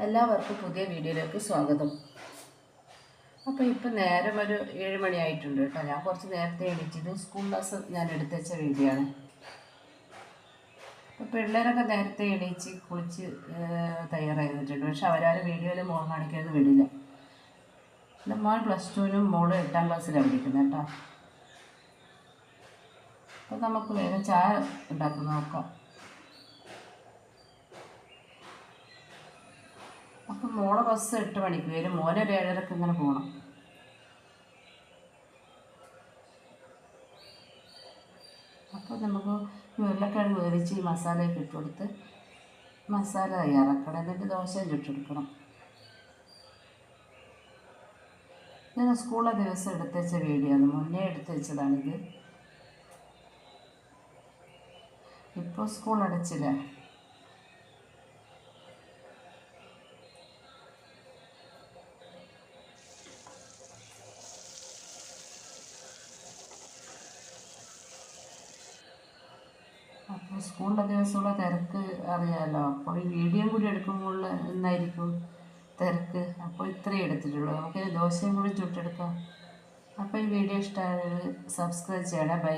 എല്ലാവർക്കും പുതിയ വീഡിയോയിലേക്ക് സ്വാഗതം. അപ്പോൾ ഇപ്പം നേരം ഒരു ഏഴ് മണിയായിട്ടുണ്ട് കേട്ടോ. ഞാൻ കുറച്ച് നേരത്തെ എണീച്ചത് സ്കൂൾ ബസ് ഞാൻ എടുത്ത് വെച്ച വീഡിയോ ആണ്. അപ്പോൾ പിള്ളേരൊക്കെ നേരത്തെ എണീച്ച് കുളിച്ച് തയ്യാറായിട്ടുണ്ട്. പക്ഷെ അവരാരും വീഡിയോയിൽ മോൾ കാണിക്കുന്നത് വിടില്ല. എന്റെ പ്ലസ് ടുവിനും മോൾ എട്ടാം ക്ലാസ്സിലാണ് പഠിക്കുന്നത് കേട്ടോ. അപ്പോൾ നമുക്ക് വേഗം ചായ ഉണ്ടാക്കി നോക്കാം. അപ്പം മോളെ ബസ് എട്ട് മണിക്ക് വരും മോനെ ഒരു ഏഴരക്ക് ഇങ്ങനെ പോകണം അപ്പോൾ നമുക്ക് ഉരുളക്കിഴങ്ങ് വേവിച്ച് ഈ മസാലയൊക്കെ ഇട്ട് കൊടുത്ത് മസാല തയ്യാറാക്കണം. എന്നിട്ട് ദോശയും ചുട്ടെടുക്കണം ഞാൻ സ്കൂളിലെ ദിവസം എടുത്ത് വെച്ച വീഡിയോ ആണ്. മുന്നേ എടുത്ത് വെച്ചതാണിത്. ഇപ്പോൾ സ്കൂൾ അടച്ചില്ല. അപ്പോൾ സ്കൂളിലെ ദിവസമുള്ള തിരക്ക് അറിയാമല്ലോ അപ്പോൾ ഈ വീഡിയോ കൂടി എടുക്കുമ്പോൾ എന്നായിരിക്കും തിരക്ക്? അപ്പോൾ ഇത്രയും എടുത്തിട്ടുള്ളൂ. നമുക്ക് ദോശയും കൂടി ചുട്ടെടുക്കാം. അപ്പോൾ ഈ വീഡിയോ ഇഷ്ടമായാൽ സബ്സ്ക്രൈബ് ചെയ്യണേ. ബൈ